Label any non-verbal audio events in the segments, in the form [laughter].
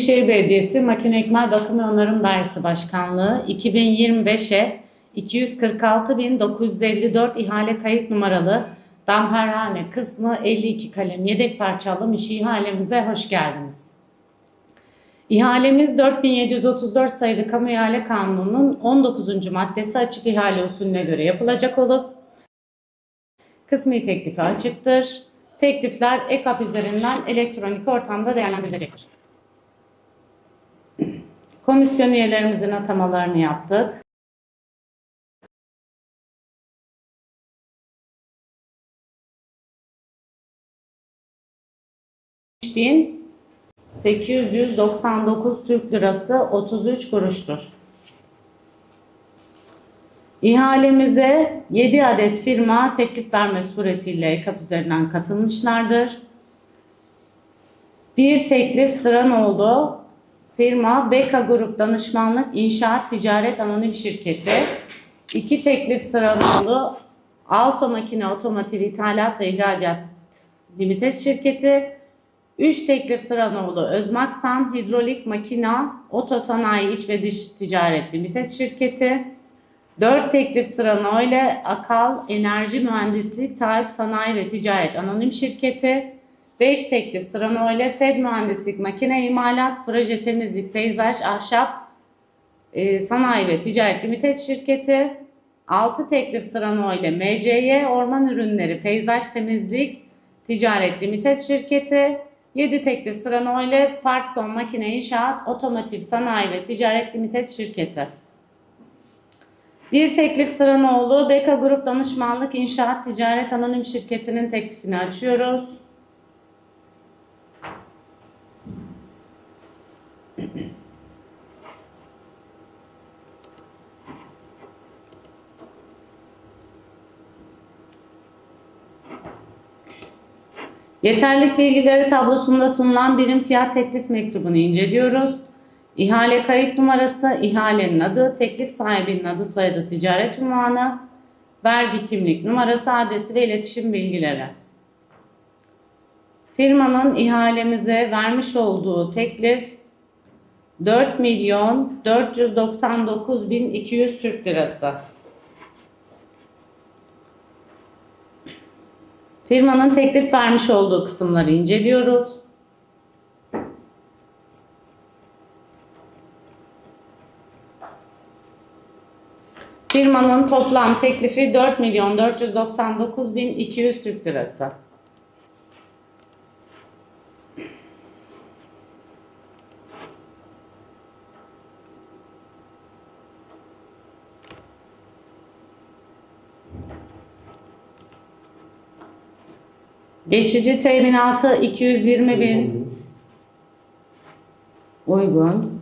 Büyükşehir Belediyesi Makine İkmal Bakım ve Onarım Dairesi Başkanlığı 2025'e 246.954 ihale kayıt numaralı damperhane kısmı 52 kalem yedek parça alım işi ihalemize hoş geldiniz. İhalemiz 4734 sayılı Kamu İhale Kanunu'nun 19. maddesi açık ihale usulüne göre yapılacak olup kısmi teklifi açıktır. Teklifler EKAP üzerinden elektronik ortamda değerlendirilecektir. Komisyon üyelerimizin atamalarını yaptık. bin 899 Türk Lirası 33 kuruştur. İhalemize 7 adet firma teklif vermek suretiyle EKAP üzerinden katılmışlardır. Bir teklif Sıranoğlu firma Beka Grup Danışmanlık İnşaat Ticaret Anonim Şirketi. İki teklif Sıranoğlu Alto Makine Otomotiv İthalat ve İhracat Limited Şirketi. 3 teklif Sıranoğlu Özmaksan Hidrolik Makina Otosanayi İç ve Dış Ticaret Limited Şirketi. 4 teklif ile Akal Enerji Mühendisliği Tayyip Sanayi ve Ticaret Anonim Şirketi. 5 teklif Sırano ile SED Mühendislik Makine İmalat Proje Temizlik Peyzaj Ahşap e, Sanayi ve Ticaret Limited Şirketi. 6 teklif Sırano ile MCY Orman Ürünleri Peyzaj Temizlik Ticaret Limited Şirketi. 7 teklif Sırano ile Parson Makine İnşaat Otomotiv Sanayi ve Ticaret Limited Şirketi. Bir teklif Sıranoğlu Beka Grup Danışmanlık İnşaat Ticaret Anonim Şirketi'nin teklifini açıyoruz. Yeterlik bilgileri tablosunda sunulan birim fiyat teklif mektubunu inceliyoruz. İhale kayıt numarası, ihalenin adı, teklif sahibinin adı, soyadı, ticaret unvanı, vergi kimlik numarası, adresi ve iletişim bilgileri. Firmanın ihalemize vermiş olduğu teklif 4 milyon 499 bin 200 Türk lirası. Firmanın teklif vermiş olduğu kısımları inceliyoruz. Firmanın toplam teklifi 4 milyon 499 bin 200 Türk lirası. Geçici teminatı 220 bin uygun.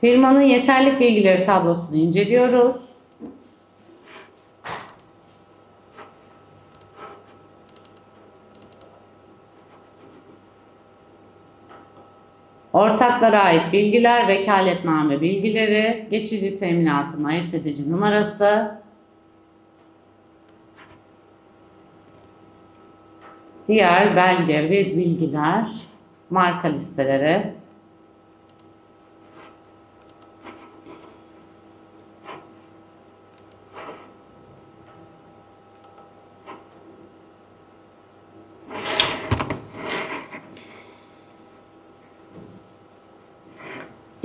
Firmanın yeterlik bilgileri tablosunu inceliyoruz. Ortaklara ait bilgiler, vekaletname bilgileri, geçici teminatın ayırt edici numarası, diğer belge ve bilgiler, marka listeleri,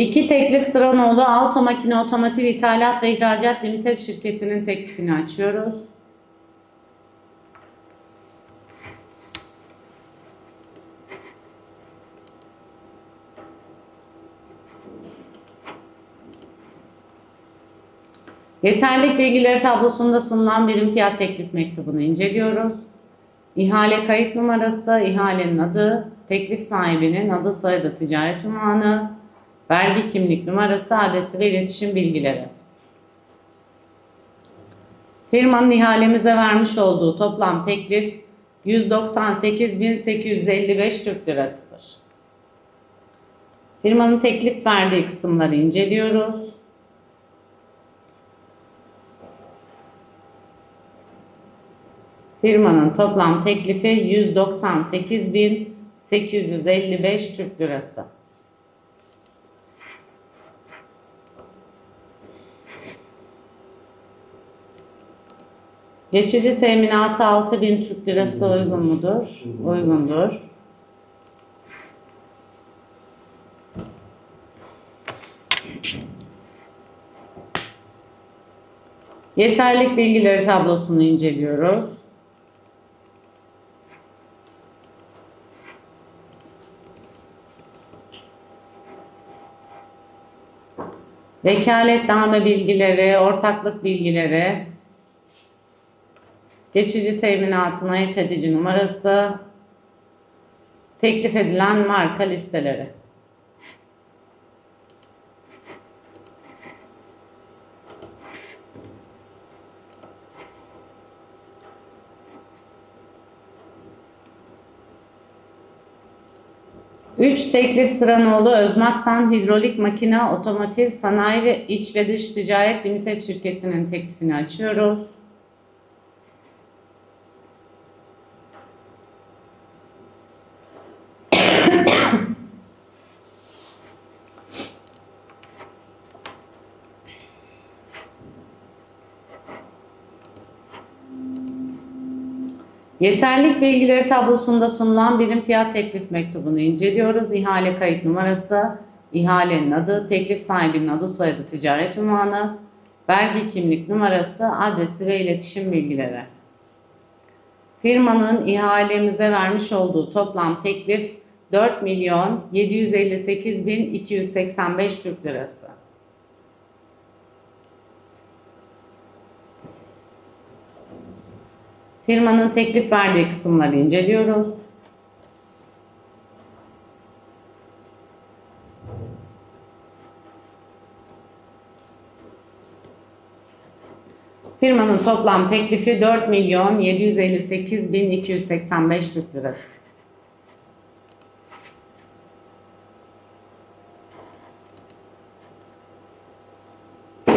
İki teklif Sıranoğlu Alto Makine Otomotiv İthalat ve İhracat Limited şirketinin teklifini açıyoruz. Yeterlik bilgileri tablosunda sunulan birim fiyat teklif mektubunu inceliyoruz. İhale kayıt numarası, ihalenin adı, teklif sahibinin adı, soyadı, ticaret unvanı, vergi kimlik numarası, adresi ve iletişim bilgileri. Firmanın ihalemize vermiş olduğu toplam teklif 198.855 Türk Lirasıdır. Firmanın teklif verdiği kısımları inceliyoruz. Firmanın toplam teklifi 198.855 Türk Lirası. Geçici teminatı 6000 Türk Lirası uygun mudur? Uygundur. Yeterlik bilgileri tablosunu inceliyoruz. Vekaletname bilgileri, ortaklık bilgileri, geçici teminatın ayırt edici numarası, teklif edilen marka listeleri. Üç teklif Sıranoğlu Özmaksan Hidrolik Makine Otomotiv Sanayi ve İç ve Dış Ticaret Limited şirketinin teklifini açıyoruz. Yeterlik bilgileri tablosunda sunulan birim fiyat teklif mektubunu inceliyoruz. İhale kayıt numarası, ihalenin adı, teklif sahibinin adı, soyadı, ticaret unvanı, vergi kimlik numarası, adresi ve iletişim bilgileri. Firmanın ihalemize vermiş olduğu toplam teklif 4 milyon 758 bin 285 Türk lirası. Firmanın teklif verdiği kısımları inceliyoruz. Firmanın toplam teklifi 4 milyon 758 bin 285 Türk lirası.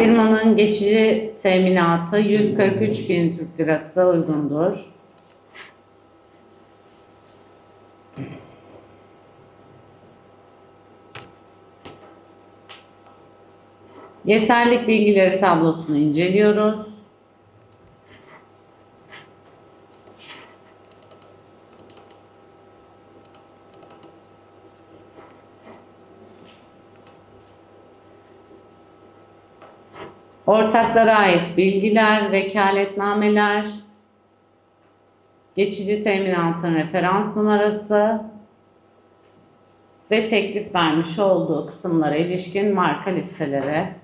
Firmanın geçici teminatı 143 bin Türk lirası uygundur. Yeterlik bilgileri tablosunu inceliyoruz. Ortaklara ait bilgiler, vekaletnameler, geçici teminatın referans numarası ve teklif vermiş olduğu kısımlara ilişkin marka listelere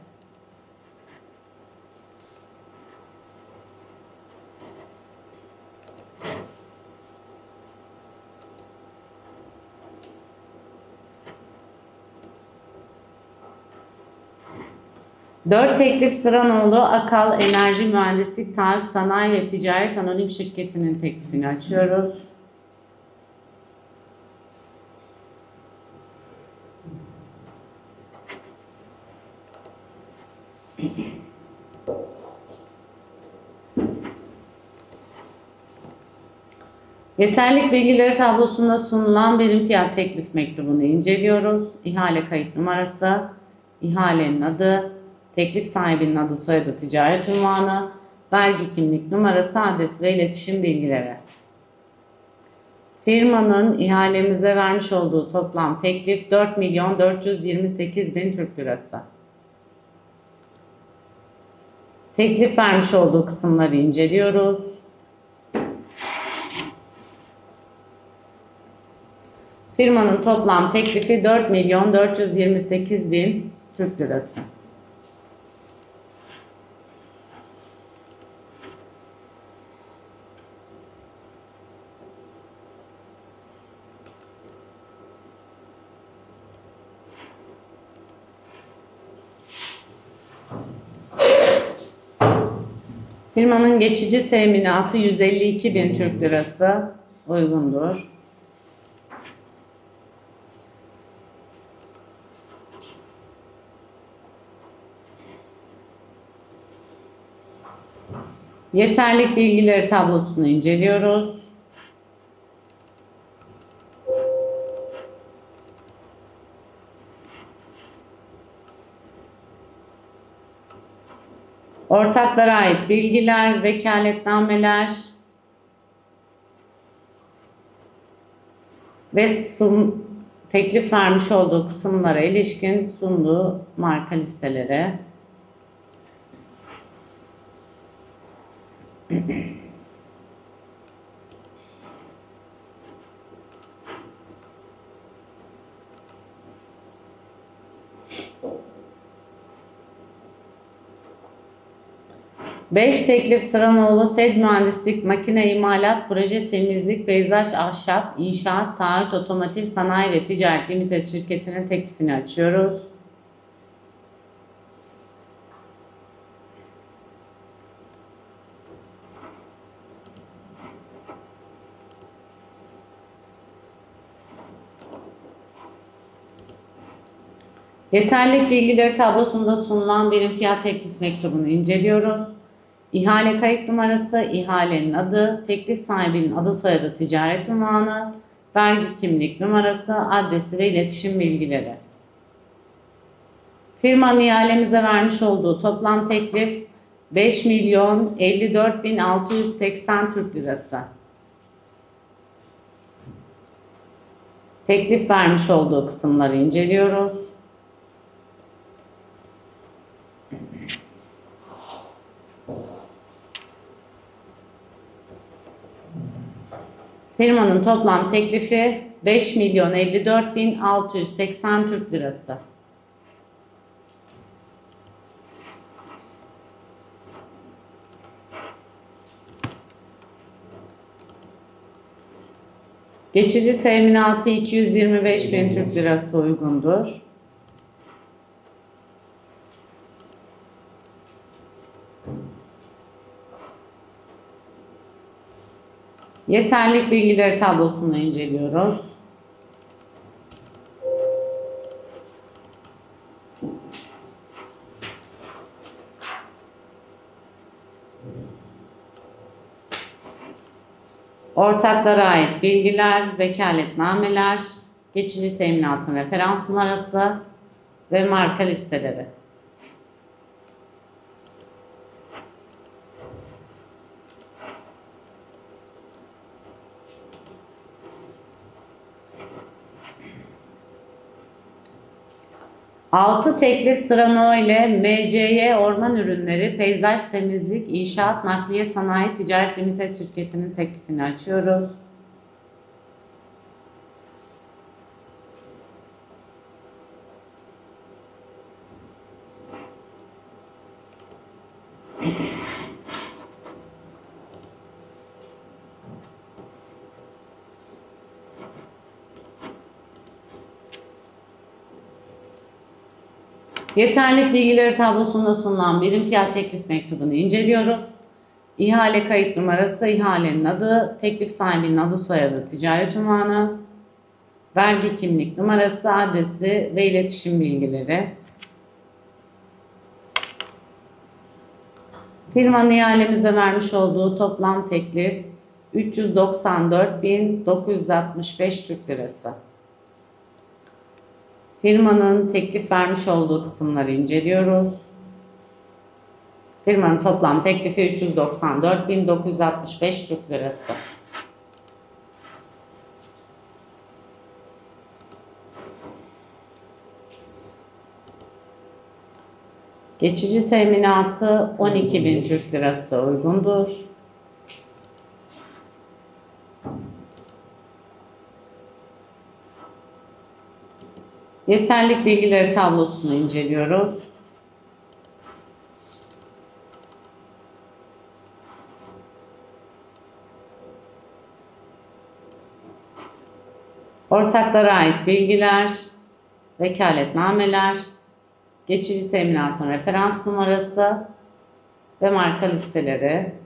4 Teklif Sıranoğlu Akal Enerji Mühendislik Taahhüt Sanayi ve Ticaret Anonim Şirketi'nin teklifini açıyoruz. Yeterlik bilgileri tablosunda sunulan birim fiyat teklif mektubunu inceliyoruz. İhale kayıt numarası, ihalenin adı, teklif sahibinin adı, soyadı, ticaret unvanı, vergi kimlik numarası, adres ve iletişim bilgileri. Firmanın ihalemize vermiş olduğu toplam teklif 4 milyon 428 bin Türk lirası. Teklif vermiş olduğu kısımları inceliyoruz. Firmanın toplam teklifi 4 milyon 428 bin Türk lirası. Firmanın geçici teminatı 152 bin Türk lirası uygundur. Yeterlik bilgileri tablosunu inceliyoruz. Ortaklara ait bilgiler, vekaletnameler ve sun, teklif vermiş olduğu kısımlara ilişkin sunduğu marka listelere. [clears throat] 5 teklif Sıranoğlu, SED Mühendislik, Makine İmalat, Proje Temizlik, Peyzaj Ahşap, İnşaat, Taahhüt, Otomotiv, Sanayi ve Ticaret Limited şirketinin teklifini açıyoruz. Yeterlik bilgileri tablosunda sunulan birim fiyat teklif mektubunu inceliyoruz. İhale kayıt numarası, ihalenin adı, teklif sahibinin adı soyadı ticaret ünvanı, vergi kimlik numarası, adresi ve iletişim bilgileri. Firmanın ihalemize vermiş olduğu toplam teklif 5 milyon 54 bin 680 Türk lirası. Teklif vermiş olduğu kısımları inceliyoruz. Firmanın toplam teklifi 5 milyon 54 bin 680 Türk lirası. Geçici teminatı 225 bin Türk lirası uygundur. Yeterlik bilgileri tablosunu inceliyoruz. Ortaklara ait bilgiler, vekaletnameler, geçici teminatın referans numarası ve marka listeleri. Altı teklif sırano ile MCY Orman Ürünleri, Peyzaj Temizlik, İnşaat, Nakliye Sanayi Ticaret Limited şirketinin teklifini açıyoruz. Yeterlik bilgileri tablosunda sunulan birim fiyat teklif mektubunu inceliyoruz. İhale kayıt numarası, ihalenin adı, teklif sahibinin adı soyadı, ticaret ünvanı, vergi kimlik numarası, adresi ve iletişim bilgileri. Firmanın ihalemize vermiş olduğu toplam teklif 394.965 Türk Lirası. Firmanın teklif vermiş olduğu kısımları inceliyoruz. Firmanın toplam teklifi 394.965 Türk Lirası. Geçici teminatı 12.000 Türk Lirası uygundur. Yeterlik bilgileri tablosunu inceliyoruz. Ortaklara ait bilgiler, vekaletnameler, geçici teminatın referans numarası ve marka listeleri.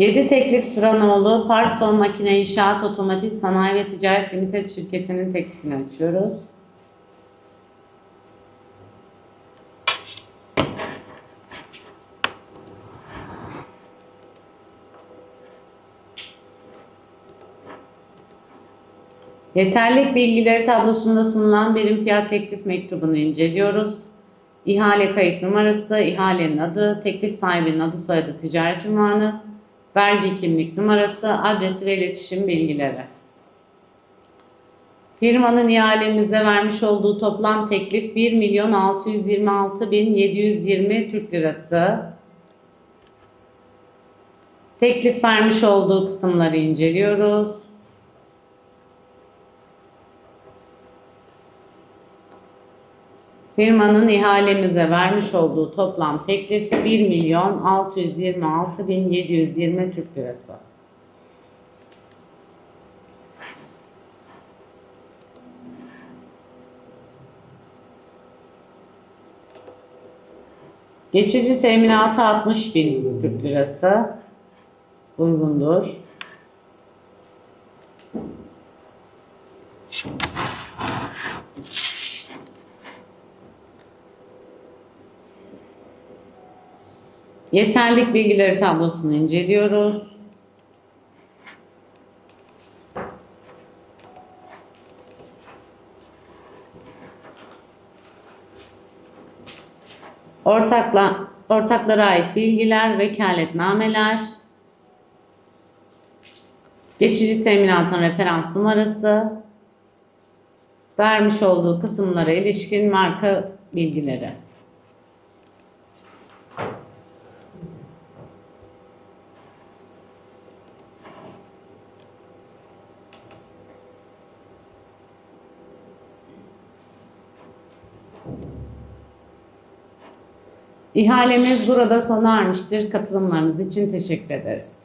Yedi teklif Sıranoğlu, Parson Makine İnşaat Otomotiv Sanayi ve Ticaret Limited şirketinin teklifini açıyoruz. Yeterlik bilgileri tablosunda sunulan birim fiyat teklif mektubunu inceliyoruz. İhale kayıt numarası, ihalenin adı, teklif sahibinin adı, soyadı, ticaret ünvanı, vergi kimlik numarası, adresi ve iletişim bilgileri. Firmanın ihalemizde vermiş olduğu toplam teklif 1 milyon 626 bin 720 Türk lirası. Teklif vermiş olduğu kısımları inceliyoruz. Firmanın ihalemize vermiş olduğu toplam teklif 1 milyon 626 bin 720 Türk lirası. Geçici teminatı 60 bin Türk lirası uygundur. Yeterlik bilgileri tablosunu inceliyoruz. Ortakla, ortaklara ait bilgiler, vekaletnameler, geçici teminatın referans numarası, vermiş olduğu kısımlara ilişkin marka bilgileri. İhalemiz burada sona ermiştir. Katılımlarınız için teşekkür ederiz.